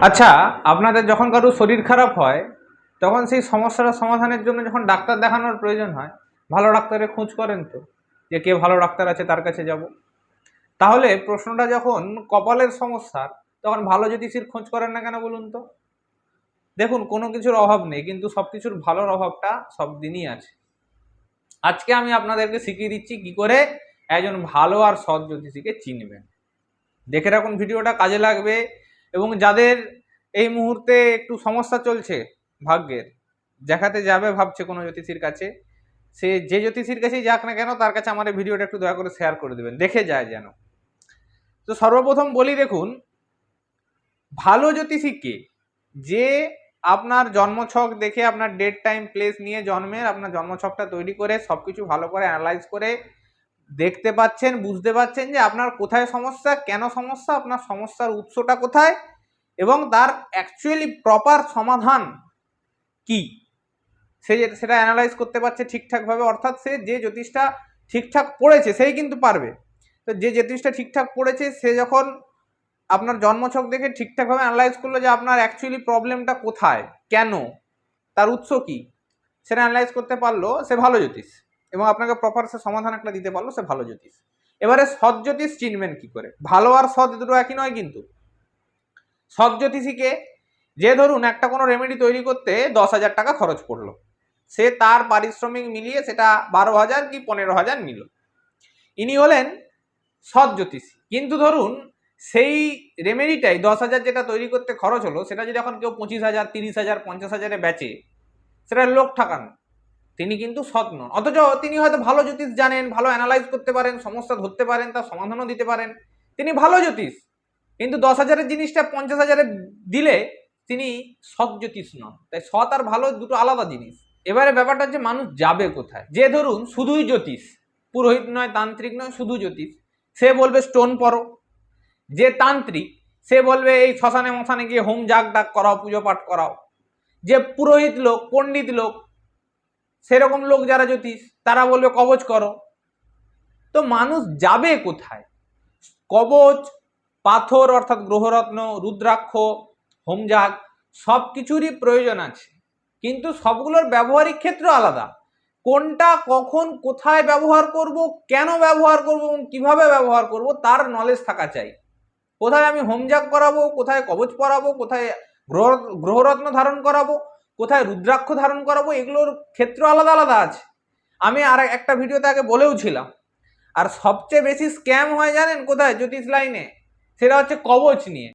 আচ্ছা আপনাদের যখন কারও শরীর খারাপ হয়, তখন সেই সমস্যাটা সমাধানের জন্য যখন ডাক্তার দেখানোর প্রয়োজন হয়, ভালো ডাক্তারের খোঁজ করেন তো, যে কে ভালো ডাক্তার আছে তার কাছে যাব। তাহলে প্রশ্নটা যখন কপালের সমস্যার, তখন ভালো জ্যোতিষীর খোঁজ করেন না কেন বলুন তো? দেখুন, কোনো কিছুর অভাব নেই, কিন্তু সব কিছুর ভালোর অভাবটা সব দিনই আছে। আজকে আমি আপনাদেরকে শিখিয়ে দিচ্ছি কি করে একজন ভালো আর সৎ জ্যোতিষীকে চিনবেন। দেখে রাখুন ভিডিওটা, কাজে লাগবে। এবং যাদের এই মুহূর্তে একটু সমস্যা চলছে ভাগ্যের দেখাতে যাবে ভাবছে কোনো জ্যোতিষীর কাছে, সে যে জ্যোতিষীর কাছেই যাক না কেন তার কাছে আমার এই ভিডিওটা একটু দয়া করে শেয়ার করে দেবেন, দেখে যায় যেন। তো সর্বপ্রথম বলি দেখুন, ভালো জ্যোতিষী কে যে আপনার জন্মছক দেখে আপনার ডেট টাইম প্লেস নিয়ে জন্মের আপনার জন্মছকটা তৈরি করে সব কিছু ভালো করে অ্যানালাইজ করে দেখতে পাচ্ছেন, বুঝতে পাচ্ছেন যে আপনার কোথায় সমস্যা, কেন সমস্যা, আপনার সমস্যার উৎসটা কোথায় এবং তার অ্যাকচুয়ালি প্রপার সমাধান কি? সে সেটা অ্যানালাইজ করতে পারছে ঠিকঠাকভাবে, অর্থাৎ সে যে জ্যোতিষটা ঠিকঠাক পড়েছে, সেই কিন্তু পারবে। তো যে জ্যোতিষটা ঠিকঠাক পড়েছে, সে যখন আপনার জন্মছক দেখে ঠিকঠাকভাবে অ্যানালাইজ করল যে আপনার অ্যাকচুয়ালি প্রবলেমটা কোথায়, কেন, তার উৎস কি, সেটা অ্যানালাইজ করতে পারল, সে ভালো জ্যোতিষ। এবং আপনাকে প্রপার সে সমাধান একটা দিতে পারল, সে ভালো জ্যোতিষ। এবারে সৎ জ্যোতিষ চিনবেন কি করে? ভালো আর সৎ দুটো একই নয় কিন্তু। সৎ জ্যোতিষীকে যে ধরুন একটা কোনো রেমেডি তৈরি করতে দশ হাজার টাকা খরচ পড়ল। সে তার পারিশ্রমিক মিলিয়ে সেটা বারো হাজার কি পনেরো হাজার নিল। ইনি হলেন সৎ জ্যোতিষী। কিন্তু ধরুন সেই রেমেডিটাই দশ হাজার যেটা তৈরি করতে খরচ হলো, সেটা যদি এখন কেউ পঁচিশ হাজার, তিরিশ হাজার, পঞ্চাশ হাজারে বেচে, সেটা লোক ঠাকানো। তিনি কিন্তু সৎ নন। অথচ তিনি হয়তো ভালো জ্যোতিষ জানেন, ভালো অ্যানালাইজ করতে পারেন, সমস্যা ধরতে পারেন, তার সমাধানও দিতে পারেন। তিনি ভালো জ্যোতিষ, কিন্তু দশ হাজারের জিনিসটা পঞ্চাশ হাজারে দিলে তিনি সৎ জ্যোতিষ নন। তাই সৎ আর ভালো দুটো আলাদা জিনিস। এবারে ব্যাপারটা হচ্ছে মানুষ যাবে কোথায়? যে ধরুন, শুধুই জ্যোতিষ, পুরোহিত নয়, তান্ত্রিক নয়, শুধু জ্যোতিষ। সে বলবে স্টোন পরো। যে তান্ত্রিক, সে বলবে এই শ্মশানে মশানে গিয়ে হোম জাগ ডাক করাও পুজো পাঠ করাও। যে পুরোহিত লোক, পণ্ডিত লোক সেরকম লোক যারা জ্যোতিষ, তারা বলবে, কবচ করো। তো মানুষ যাবে কোথায়? কবচ, পাথর, অর্থাৎ গ্রহরত্ন, রুদ্রাক্ষ হোমজাগ সব কিছুরই প্রয়োজন আছে। কিন্তু সবগুলোর ব্যবহারিক ক্ষেত্র আলাদা। কোনটা কখন কোথায় ব্যবহার করব, কেন ব্যবহার করব এবং কীভাবে ব্যবহার করব, তার নলেজ থাকা চাই। কোথায় আমি হোমজাগ করাবো, কোথায় কবচ পরাবো, কোথায় গ্রহ, গ্রহরত্ন ধারণ করাবো কোথায় রুদ্রাক্ষ ধারণ করাবো, এগুলোর ক্ষেত্র আলাদা আলাদা আছে। আমি আর একটা ভিডিওতে আগে বলেও ছিলাম। আর সবচেয়ে বেশি স্ক্যাম হয় জানেন কোথায়? জ্যোতিষ লাইনে। সেটা হচ্ছে কবচ নিয়ে।